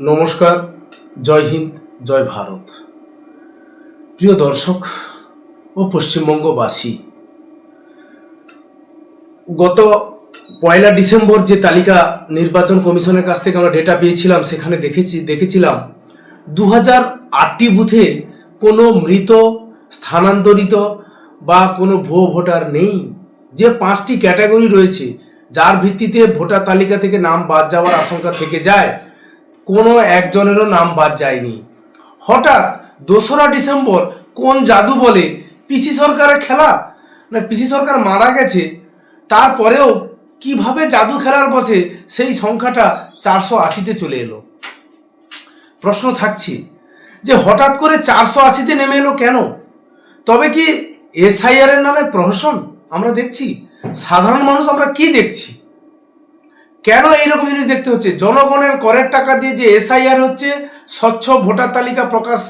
নমস্কার, জয় হিন্দ, জয় ভারত। প্রিয় দর্শক ও পশ্চিমবঙ্গবাসী, গত পয়লা ডিসেম্বর যে তালিকা নির্বাচন কমিশনের কাছ থেকে আমরা ডেটা পেয়েছিলাম, সেখানে দেখেছি, দেখেছিলাম দু হাজার আটটি বুথে কোনো মৃত, স্থানান্তরিত বা কোনো ভুয়ো ভোটার নেই। যে পাঁচটি ক্যাটাগরি রয়েছে, যার ভিত্তিতে ভোটার তালিকা থেকে নাম বাদ যাওয়ার আশঙ্কা থেকে যায় কোনো একজনেরও নাম বাদ যায়নি। হঠাৎ দোসরা ডিসেম্বর কোন জাদু বলে পিসি সরকারের খেলা? না, পিসি সরকার মারা গেছে? তারপরেও কীভাবে জাদু খেলার বসে সেই সংখ্যাটা চারশো আশিতে চলে এলো? প্রশ্ন থাকছে যে হঠাৎ করে চারশো আশিতে নেমে এলো কেন? তবে কি এসআইআর এর নামে প্রহসন? আমরা দেখছি। সাধারণ মানুষ আমরা কি দেখছি? কেন এইরকম জিনিস দেখতে হচ্ছে? জনগণের করের টাকা দিয়ে যে এসআইআর হচ্ছে, স্বচ্ছ ভোটার তালিকা প্রকাশ,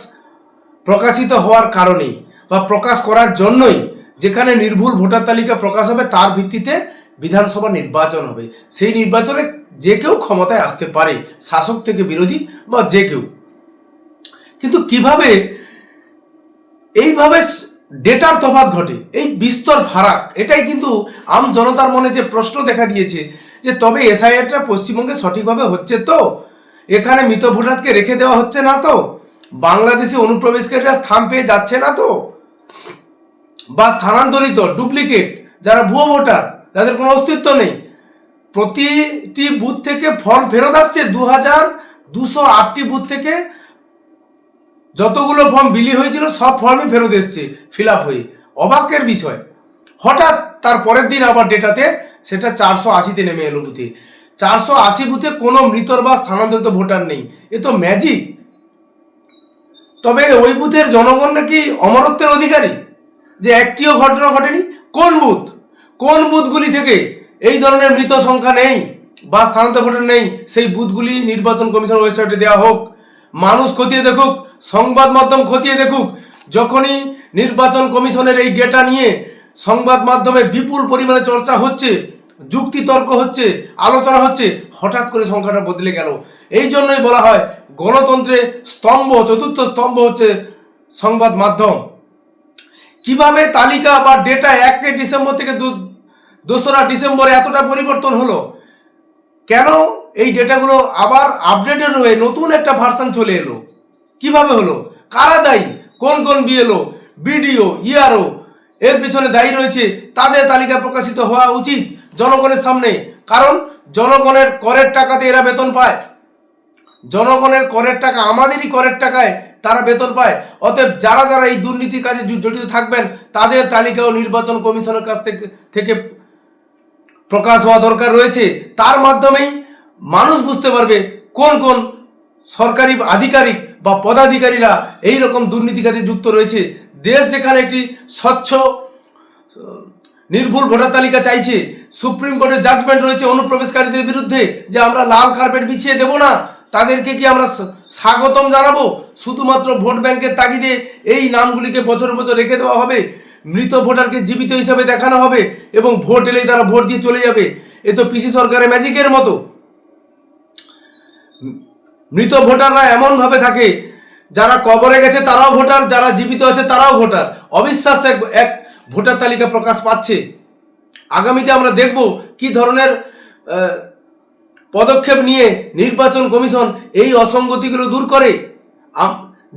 প্রকাশিত হওয়ার কারণেই বা প্রকাশ করার জন্যই যেখানে নির্ভুল ভোটার তালিকা প্রকাশ হবে, তার ভিত্তিতে বিধানসভা নির্বাচন হবে। সেই নির্বাচনে যে কেউ ক্ষমতায় আসতে পারে, শাসক থেকে বিরোধী বা যে কেউ। কিন্তু কীভাবে এইভাবে ডেটার তফাৎ ঘটে? এই বিস্তর ফারাক, এটাই কিন্তু আম জনতার মনে যে প্রশ্ন দেখা দিয়েছে যে তবে এসআইআরটা পশ্চিমবঙ্গে সঠিকভাবে হচ্ছে তো? এখানে মৃত ভোটারকে রেখে দেওয়া হচ্ছে না তো? বাংলাদেশি অনুপ্রবেশকারীরা স্থান পেয়ে যাচ্ছে না তো? বা স্থানান্তরিত, ডুপ্লিকেট, যারা ভুয়ো ভোটার যাদের কোনো অস্তিত্ব নেই। প্রতিটি বুথ থেকে ফর্ম ফেরত আসছে দু হাজার দুশো আটটি বুথ থেকে। যতগুলো ফর্ম বিলি হয়েছিল, সব ফর্মই ফেরত এসছে, ফিল আপ হয়ে। অবাকের বিষয়। হঠাৎ তার পরের দিন আবার ডেটাতে সেটা চারশো আশিতে নেমে এলো বুথে। চারশো আশি বুথে কোনো মৃতর বা স্থানান্তরিত ভোটার নেই। এ তো ম্যাজিক তবে ওই বুথের জনগণ নাকি অমরত্বের অধিকারী? যে একটিও ঘটনা ঘটেনি, কোন বুথ? কোন বুথগুলি থেকে এই ধরনের মৃত সংখ্যা নেই বা স্থানান্তর ভোটার নেই, সেই বুথগুলি নির্বাচন কমিশন ওয়েবসাইটে দেওয়া হোক। মানুষ খতিয়ে দেখুক, সংবাদ মাধ্যম খতিয়ে দেখুক, যখনই নির্বাচন কমিশনের এই ডেটা নিয়ে সংবাদ মাধ্যমে বিপুল পরিমাণে চর্চা হচ্ছে যুক্তি তর্ক হচ্ছে, আলোচনা হচ্ছে, হঠাৎ করে সংখ্যাটা বদলে গেল। এই জন্যই বলা হয়, গণতন্ত্রে স্তম্ভ, চতুর্থ স্তম্ভ হচ্ছে সংবাদ মাধ্যম। কীভাবে তালিকা বা ডেটা একে ডিসেম্বর থেকে দোসরা ডিসেম্বরে এতটা পরিবর্তন হলো? কেন এই ডেটাগুলো আবার আপডেটেড হয়ে নতুন একটা ভার্সন চলে এলো? কীভাবে হলো? কারা দায়ী? কোন কোন বিএলও বিডিও ইআরও এর পিছনে দায়ী রয়েছে, তাদের তালিকা প্রকাশিত হওয়া উচিত। জনগণের সামনে। কারণ জনগণের করের টাকাতে এরা বেতন পায়। জনগণের করের টাকা, আমাদেরই করের টাকায় তারা বেতন পায়। অতএব যারা যারা এই দুর্নীতি কাজে জড়িত থাকবেন, তাদের তালিকাও নির্বাচন কমিশনের কাছ থেকে থেকে প্রকাশ হওয়া দরকার রয়েছে। তার মাধ্যমেই মানুষ বুঝতে পারবে কোন কোন সরকারি আধিকারিক বা পদাধিকারীরা এই রকম দুর্নীতি কাজে যুক্ত রয়েছে। দেশ যেখানে একটি স্বচ্ছ নির্ভুল ভোটার তালিকা চাইছে। সুপ্রিম কোর্টের জাজমেন্ট রয়েছে অনুপ্রবেশকারীদের বিরুদ্ধে যে আমরা লাল কার্পেট বিছিয়ে দেব না। তাদেরকে কি আমরা স্বাগতম জানাব? শুধুমাত্র ভোট ব্যাংকের তাগিদে এই নামগুলিকে বছর বছর রেখে দেওয়া হবে। মৃত ভোটারকে জীবিত হিসাবে দেখানো হবে এবং ভোট এলেই তারা ভোট দিয়ে চলে যাবে। এ তো পিসি সরকারের ম্যাজিকের মতো। মৃত ভোটাররা এমনভাবে থাকে, যারা কবরে গেছে তারাও ভোটার, যারা জীবিত আছে তারাও ভোটার। অবিশ্বাস এক ভোটার তালিকা প্রকাশ পাচ্ছে। আগামীতে আমরা দেখব কি ধরনের পদক্ষেপ নিয়ে নির্বাচন কমিশন এই অসঙ্গতিগুলো দূর করে।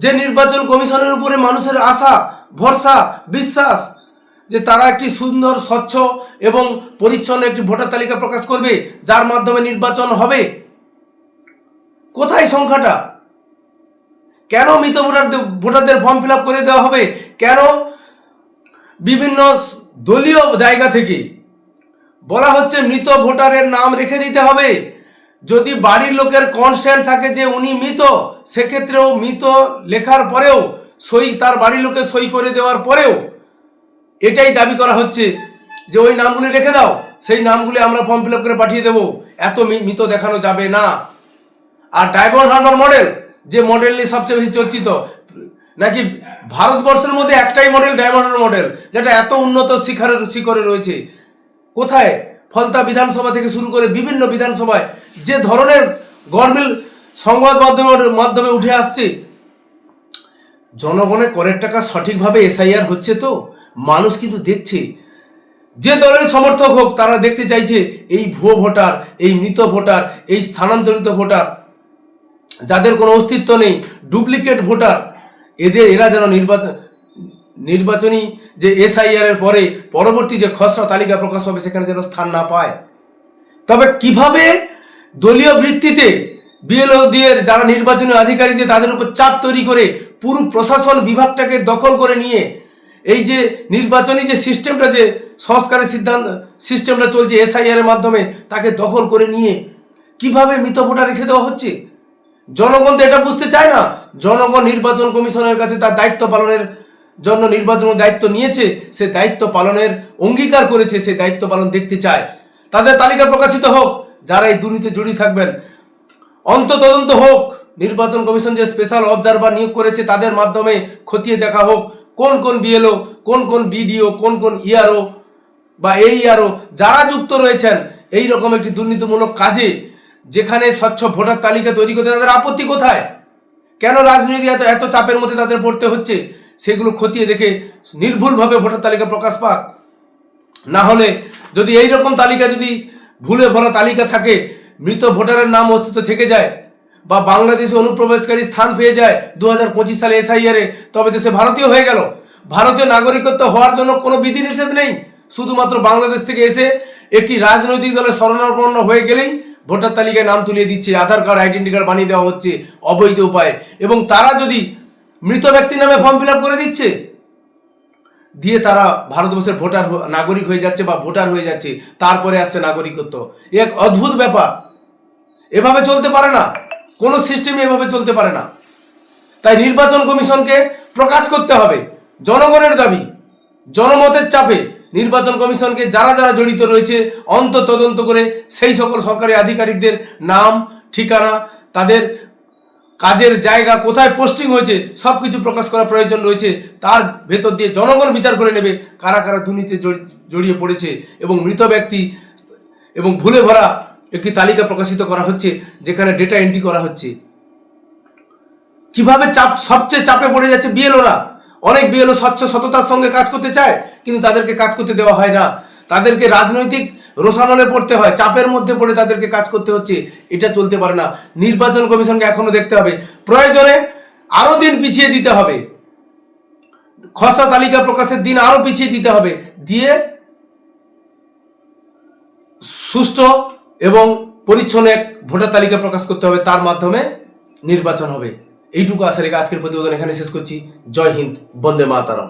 যে নির্বাচন কমিশনের উপরে মানুষের আশা, ভরসা, বিশ্বাস, যে তারা একটি সুন্দর, স্বচ্ছ এবং পরিচ্ছন্ন একটি ভোটার তালিকা প্রকাশ করবে, যার মাধ্যমে নির্বাচন হবে। কোথায় সংখ্যাটা? কেন মৃত ভোটারদের ভোটারদের ফর্ম ফিল করে দেওয়া হবে? কেন বিভিন্ন দলীয় জায়গা থেকে। বলা হচ্ছে মৃত ভোটারের নাম রেখে দিতে হবে। যদি বাড়ির লোকের কনসেন্ট থাকে যে উনি মৃত, সেক্ষেত্রেও মৃত লেখার পরেও সই তার বাড়ির লোকের সই করে দেওয়ার পরেও এটাই দাবি করা হচ্ছে যে ওই নামগুলি রেখে দাও। সেই নামগুলি আমরা ফর্ম ফিল করে পাঠিয়ে দেবো। এত মৃত দেখানো যাবে না। আর ডায়মন্ড হারবার মডেল যে মডেল নিয়ে সবচেয়ে বেশি চর্চিত নাকি ভারতবর্ষের মধ্যে একটাই মডেল ডায়মন্ড মডেল যেটা এত উন্নত শিখরের, শিখরে রয়েছে? কোথায়? ফলতা বিধানসভা থেকে শুরু করে বিভিন্ন বিধানসভায় যে ধরনের গরমিল সংবাদ মাধ্যমের মাধ্যমে উঠে আসছে জনগণের করের টাকা সঠিকভাবে এসআইআর হচ্ছে তো? মানুষ কিন্তু দেখছে। যে দলের সমর্থক হোক, তারা দেখতে চাইছে এই ভুয়ো ভোটার, এই মৃত ভোটার, এই স্থানান্তরিত ভোটার, যাদের কোনো অস্তিত্ব নেই ডুপ্লিকেট ভোটার এদের, এরা যেন নির্বাচন নির্বাচনী যে এসআইআর এর পরে পরবর্তী যে খসড়া তালিকা প্রকাশ পাবে সেখানে যেন স্থান না পায়। তবে কীভাবে দলীয় ভিত্তিতে বিএলও দিয়ে যারা নির্বাচনী আধিকারিকদের তাদের উপর চাপ তৈরি করে পুরো প্রশাসন বিভাগটাকে দখল করে নিয়ে এই যে নির্বাচনী যে সিস্টেমটা, যে সংস্কারের সিদ্ধান্ত, সিস্টেমটা চলছে এসআইআর এর মাধ্যমে, তাকে দখল করে নিয়ে কীভাবে মৃত ভোটার রেখে দেওয়া হচ্ছে? জনগণ তো এটা বুঝতে চায় না। জনগণ নির্বাচন কমিশনের কাছে তার দায়িত্ব পালনের জন্য নির্বাচনের দায়িত্ব নিয়েছে, সে দায়িত্ব পালনের অঙ্গীকার করেছে, সে দায়িত্ব পালন দেখতে চায়। তাদের তালিকা প্রকাশিত হোক যারা এই দুর্নীতি জড়িয়ে থাকবেন। অন্ততদন্ত হোক, নির্বাচন কমিশন যে স্পেশাল অবজারভার নিয়োগ করেছে, তাদের মাধ্যমে খতিয়ে দেখা হোক, কোন কোন বিএলও কোন কোন বিডিও কোন কোন ইআরও বা এই ইআরও যারা যুক্ত রয়েছেন এই রকম একটি দুর্নীতিমূলক কাজে যেখানে স্বচ্ছ ভোটার তালিকা তৈরি করতে তাদের আপত্তি কোথায়? কেন রাজনীতি এত এত চাপের মধ্যে তাদের পড়তে হচ্ছে? সেগুলো খতিয়ে দেখে নির্ভুলভাবে ভোটার তালিকা প্রকাশ পাক। না হলে যদি এই রকম তালিকা যদি ভুলে ভরা তালিকা থাকে, মৃত ভোটারের নাম অস্তিত্ব থেকে যায় বা বাংলাদেশে অনুপ্রবেশকারী স্থান পেয়ে যায় দু হাজার পঁচিশ সালে এসআইআরে, তবে দেশে ভারতীয় হয়ে গেল। ভারতীয় নাগরিকত্ব হওয়ার জন্য কোনো বিধিনিষেধ নেই। শুধুমাত্র বাংলাদেশ থেকে এসে একটি রাজনৈতিক দলের শরণাপন্ন হয়ে গেলেই ভোটার তালিকায় নাম তুলিয়ে দিচ্ছে, আধার কার্ড আইডেন্টি কার্ড বানিয়ে দেওয়া হচ্ছে, অবৈধ উপায়ে। এবং তারা যদি মৃত ব্যক্তি নামে ফর্ম ফিল করে দিচ্ছে, দিয়ে তারা ভারতবর্ষের ভোটার নাগরিক হয়ে যাচ্ছে বা ভোটার হয়ে যাচ্ছে, তারপরে আসছে নাগরিকত্ব। এক অদ্ভুত ব্যাপার। এভাবে চলতে পারে না। কোনো সিস্টেমে এভাবে চলতে পারে না। তাই নির্বাচন কমিশনকে প্রকাশ করতে হবে। জনগণের দাবি, জনমতের চাপে নির্বাচন কমিশনকে যারা যারা জড়িত রয়েছে অন্ত তদন্ত করে সেই সকল সরকারি আধিকারিকদের নাম, ঠিকানা, তাদের কাজের জায়গা কোথায় পোস্টিং হয়েছে সব কিছু প্রকাশ করা প্রয়োজন রয়েছে, তার ভেতর দিয়ে জনগণ বিচার করে নেবে কারা কারা দুর্নীতি জড়ি- জড়িয়ে পড়েছে এবং মৃত ব্যক্তি এবং ভুলে ভরা একটি তালিকা প্রকাশিত করা হচ্ছে, যেখানে ডেটা এন্ট্রি করা হচ্ছে। কীভাবে চাপ, সবচেয়ে চাপে পড়ে যাচ্ছে বিএলওরা অনেক বিএলও স্বচ্ছ সততার সঙ্গে কাজ করতে চায় কিন্তু তাদেরকে কাজ করতে দেওয়া হয় না। তাদেরকে রাজনৈতিক রোষানলে পড়তে হয়, চাপের মধ্যে পড়ে তাদেরকে কাজ করতে হচ্ছে, এটা চলতে পারে না। নির্বাচন কমিশনকে এখনও দেখতে হবে। প্রয়োজনে আরও দিন পিছিয়ে দিতে হবে। খসড়া তালিকা প্রকাশের দিন আরও পিছিয়ে দিতে হবে। দিয়ে সুষ্ঠু এবং পরিচ্ছন্ন এক ভোটার তালিকা প্রকাশ করতে হবে। তার মাধ্যমে নির্বাচন হবে। এইটুকু আশা রেখে আজকের প্রতিবেদন এখানে শেষ করছি। জয় হিন্দ, বন্দে মাতারাম।